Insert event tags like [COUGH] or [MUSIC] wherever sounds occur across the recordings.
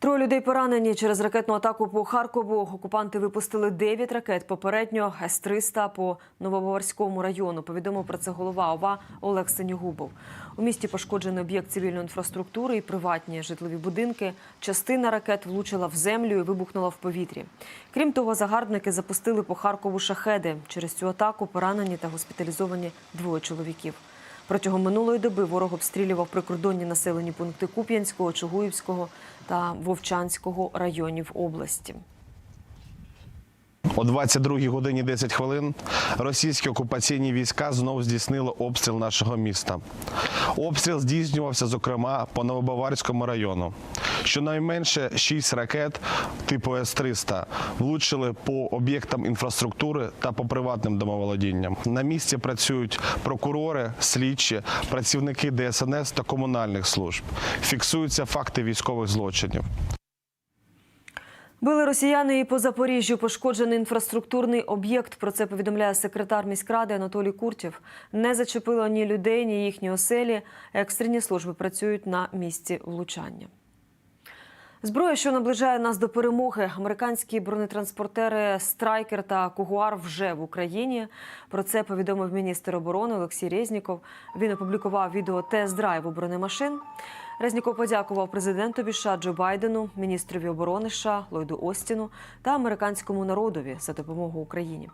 Троє людей поранені через ракетну атаку по Харкову. Окупанти випустили 9 ракет. Попередньо С-300 по Новобаварському району. Повідомив про це голова ОВА Олег Синьогубов. У місті пошкоджений об'єкт цивільної інфраструктури і приватні житлові будинки. Частина ракет влучила в землю і вибухнула в повітрі. Крім того, загарбники запустили по Харкову шахеди. Через цю атаку поранені та госпіталізовані двоє чоловіків. Протягом минулої доби ворог обстрілював прикордонні населені пункти Куп'янського, Чугуївського та Вовчанського районів області. О 22 годині 10 хвилин російські окупаційні війська знову здійснили обстріл нашого міста. Обстріл здійснювався, зокрема, по Новобаварському району. Щонайменше 6 ракет типу С-300 влучили по об'єктам інфраструктури та по приватним домоволодінням. На місці працюють прокурори, слідчі, працівники ДСНС та комунальних служб. Фіксуються факти військових злочинів. Били росіяни і по Запоріжжю пошкоджений інфраструктурний об'єкт. Про це повідомляє секретар міськради Анатолій Куртів. Не зачепило ні людей, ні їхні оселі. Екстрені служби працюють на місці влучання. Зброя, що наближає нас до перемоги, американські бронетранспортери Страйкер та Кугуар вже в Україні. Про це повідомив міністр оборони Олексій Резніков. Він опублікував відео тест-драйву бронемашин. Резніков подякував президентові США Джо Байдену, міністрові оборони США Ллойду Остіну та американському народові за допомогу Україні.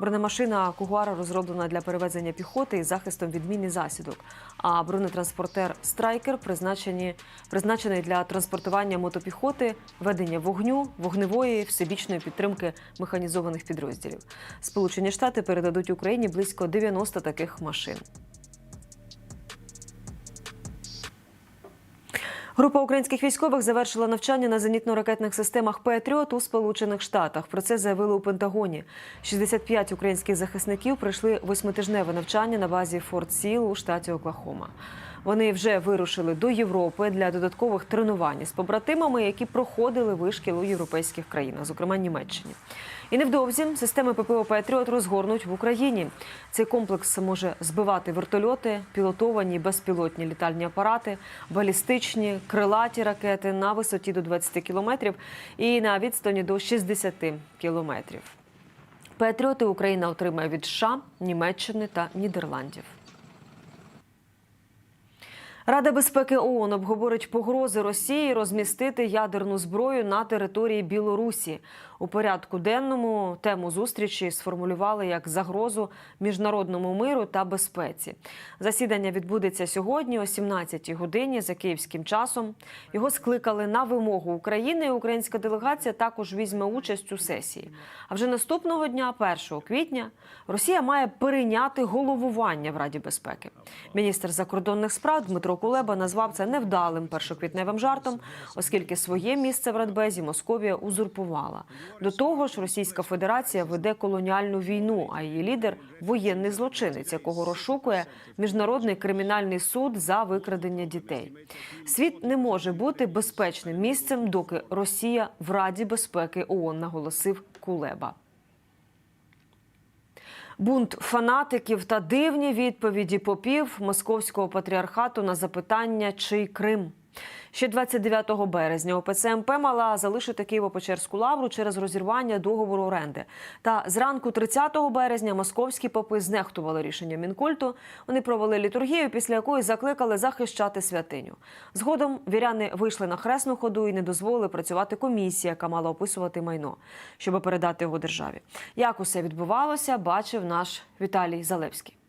Бронемашина Кугуара розроблена для перевезення піхоти із захистом від засідок. А бронетранспортер Страйкер призначені призначений для транспортування мотопіхоти, ведення вогню, вогневої, всебічної підтримки механізованих підрозділів. Сполучені Штати передадуть Україні близько 90 таких машин. Група українських військових завершила навчання на зенітно-ракетних системах Петріот у Сполучених Штатах. Про це заявили у Пентагоні. 65 українських захисників пройшли восьмитижневе навчання на базі Форт Сіл у штаті Оклахома. Вони вже вирушили до Європи для додаткових тренувань з побратимами, які проходили вишкіл у європейських країнах, зокрема Німеччині. І невдовзі системи ППО Петріот розгорнуть в Україні. Цей комплекс може збивати вертольоти, пілотовані безпілотні літальні апарати, балістичні, крилаті ракети на висоті до 20 кілометрів і на відстані до 60 кілометрів. Петріоти Україна отримає від США, Німеччини та Нідерландів. Рада безпеки ООН обговорить погрози Росії розмістити ядерну зброю на території Білорусі. У порядку денному тему зустрічі сформулювали як загрозу міжнародному миру та безпеці. Засідання відбудеться сьогодні о 17-й годині за київським часом. Його скликали на вимогу України. і Українська делегація також візьме участь у сесії. А вже наступного дня, 1 квітня, Росія має перейняти головування в Раді безпеки. Міністр закордонних справ Дмитро Кулеба назвав це невдалим першоквітневим жартом, оскільки своє місце в Радбезі Московія узурпувала. До того ж, Російська Федерація веде колоніальну війну, а її лідер воєнний злочинець, якого розшукує міжнародний кримінальний суд за викрадення дітей. Світ не може бути безпечним місцем, доки Росія в Раді безпеки ООН, наголосив Кулеба. Бунт фанатиків та дивні відповіді попів московського патріархату на запитання, чий Крим. Ще 29 березня ОПЦ МП мала залишити Києво-Печерську лавру через розірвання договору оренди. Та зранку 30 березня московські попи знехтували рішення мінкульту. Вони провели літургію, після якої закликали захищати святиню. Згодом віряни вийшли на хресну ходу і не дозволили працювати комісія, яка мала описувати майно, щоб передати його державі. Як усе відбувалося, бачив наш Віталій Залевський.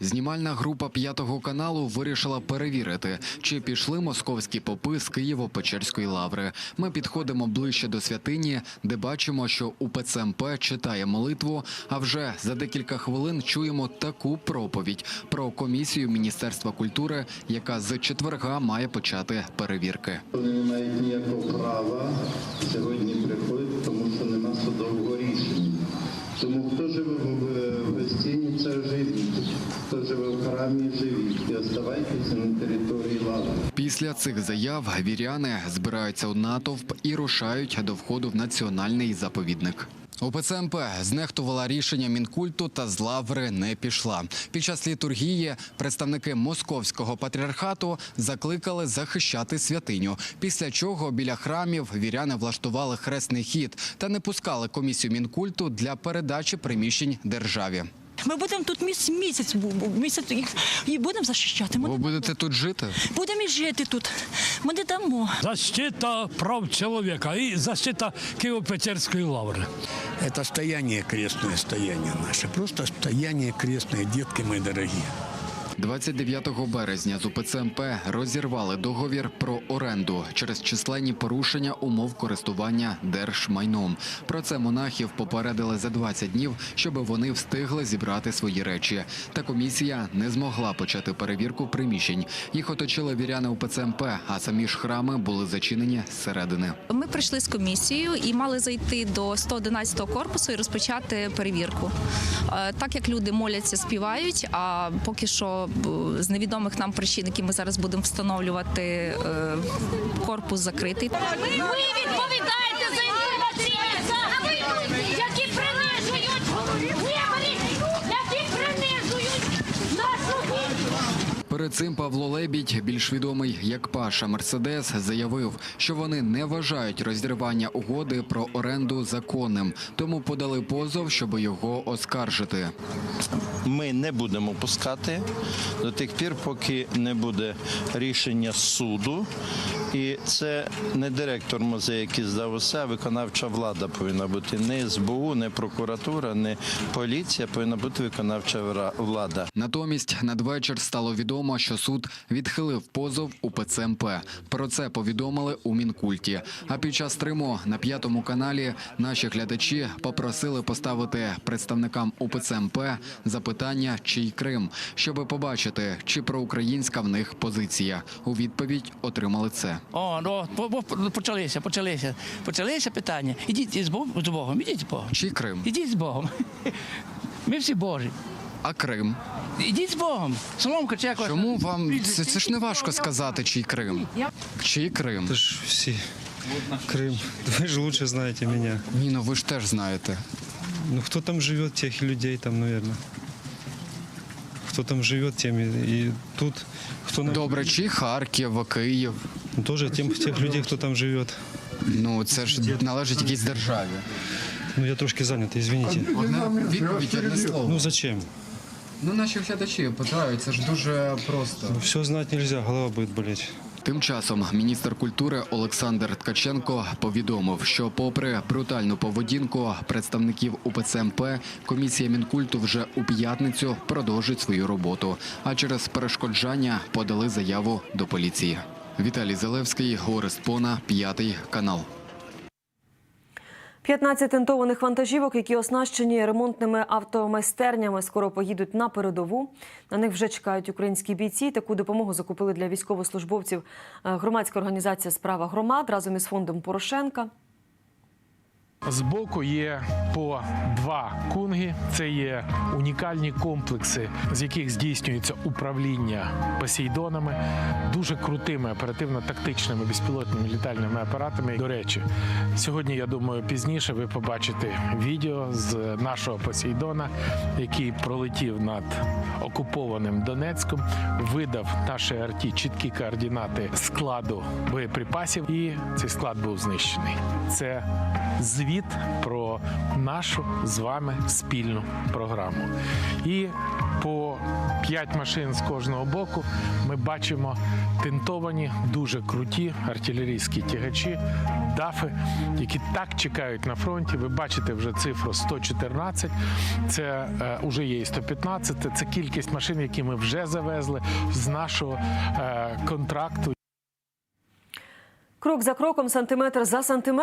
Знімальна група п'ятого каналу вирішила перевірити, чи пішли московські попи з Києво-Печерської лаври. Ми підходимо ближче до святині, де бачимо, що УПЦ МП читає молитву. А вже за декілька хвилин чуємо таку проповідь про комісію Міністерства культури, яка з четверга має почати перевірки. Вони не мають ніякого права сьогодні приходити, тому що нема судового рішення. Тому хто живе в гостині, це живіть. Хто в живіть. І оставайтеся на території лави. Після цих заяв віряни збираються у натовп і рушають до входу в національний заповідник. УПЦ МП знехтувала рішення Мінкульту та з лаври не пішла. Під час літургії представники московського патріархату закликали захищати святиню. Після чого біля храмів віряни влаштували хресний хід та не пускали комісію Мінкульту для передачі приміщень державі. Ми будемо тут місяць, місяць, і- будемо захищати. Ми Ви будете тут жити? будемо і жити тут. Ми не дамо. Защита прав чоловіка і защита Києво-Печерської лаври. Це стояння крестне, стояння наше. Просто стояння крестне, дітки мої дорогие. 29 березня з УПЦ МП розірвали договір про оренду через численні порушення умов користування держмайном. Про це монахів попередили за 20 днів, щоб вони встигли зібрати свої речі. Та комісія не змогла почати перевірку приміщень. Їх оточили віряни УПЦ МП, а самі ж храми були зачинені зсередини. Ми прийшли з комісією і мали зайти до 111 корпусу і розпочати перевірку. Е, Так як люди моляться, співають, а поки що з невідомих нам причин, які ми зараз будемо встановлювати, е, корпус закритий. Ми відповідаєте за інформаційні засоби, які принижують виборів, які принижують нашу віру. Перед цим Павло Лебідь, більш відомий як Паша Мерседес, заявив, що вони не вважають розірвання угоди про оренду законним, тому подали позов, щоб його оскаржити. ми не будемо пускати до тих пір, поки не буде рішення суду. І це не директор музею, який здав усе, а виконавча влада повинна бути. Не СБУ, не прокуратура, не поліція, повинна бути виконавча влада. Натомість надвечір стало відомо, що суд відхилив позов у ПЦМП. Про це повідомили у Мінкульті. А під час стриму на п'ятому каналі наші глядачі попросили поставити представникам УПЦМП запитання, чий Крим, щоби побачити, чи проукраїнська в них позиція. У відповідь отримали це. О, ну, по- по- почалися, почалися. Почалися питання. Ідіть з Богом, з Богом, ідіть з Богом. Чий Крим? Ідіть з Богом. [LAUGHS] Ми всі Божі А Крим? Ідіть з Богом. Соломка чи як вас? Чому вам це, це ж не важко сказати, чий Крим? Чий Крим? Это ж все. Крым. [LAUGHS] Вы же лучше знаете меня. Ні, ну ви ж теж знаєте. Ну, кто там живет, тех и людей там, наверное. Кто там живет, тем и, и тут. Кто нам- Добре, чи Харків, Київ? Ну, Тоже тем, тех людей, кто там живет. Ну це ж належить якійсь державі. Ну, я трошки занят, извините. Одна відповідь, одне слово. Ну, зачем? Ну наші глядачі питають, це ж дуже просто. Ну, все знать нельзя, голова будет болеть. Тим часом міністр культури Олександр Ткаченко повідомив, що, попри брутальну поведінку представників УПЦ МП, комісія мінкульту вже у п'ятницю продовжить свою роботу. А через перешкоджання подали заяву до поліції. Віталій Залевський, Орест Пона, п'ятий канал. 15 тентованих вантажівок, які оснащені ремонтними автомайстернями, скоро поїдуть на передову. На них вже чекають українські бійці. Таку допомогу закупили для військовослужбовців е, громадська організація Справа громад разом із фондом Порошенка. Збоку є по два кунги. Це є унікальні комплекси, з яких здійснюється управління посейдонами, дуже крутими оперативно-тактичними безпілотними літальними апаратами. До речі, сьогодні я думаю, пізніше ви побачите відео з нашого посейдона, який пролетів над окупованим Донецьком, видав нашій арті чіткі координати складу боєприпасів, і цей склад був знищений. Це звіт про нашу з вами спільну програму. І по п'ять машин з кожного боку ми бачимо тентовані, дуже круті артилерійські тягачі, дафи, які так чекають на фронті. Ви бачите вже цифру 114. Це е, уже є і 115. Це кількість машин, які ми вже завезли з нашого е, контракту. Крок за кроком, сантиметр за сантиметром.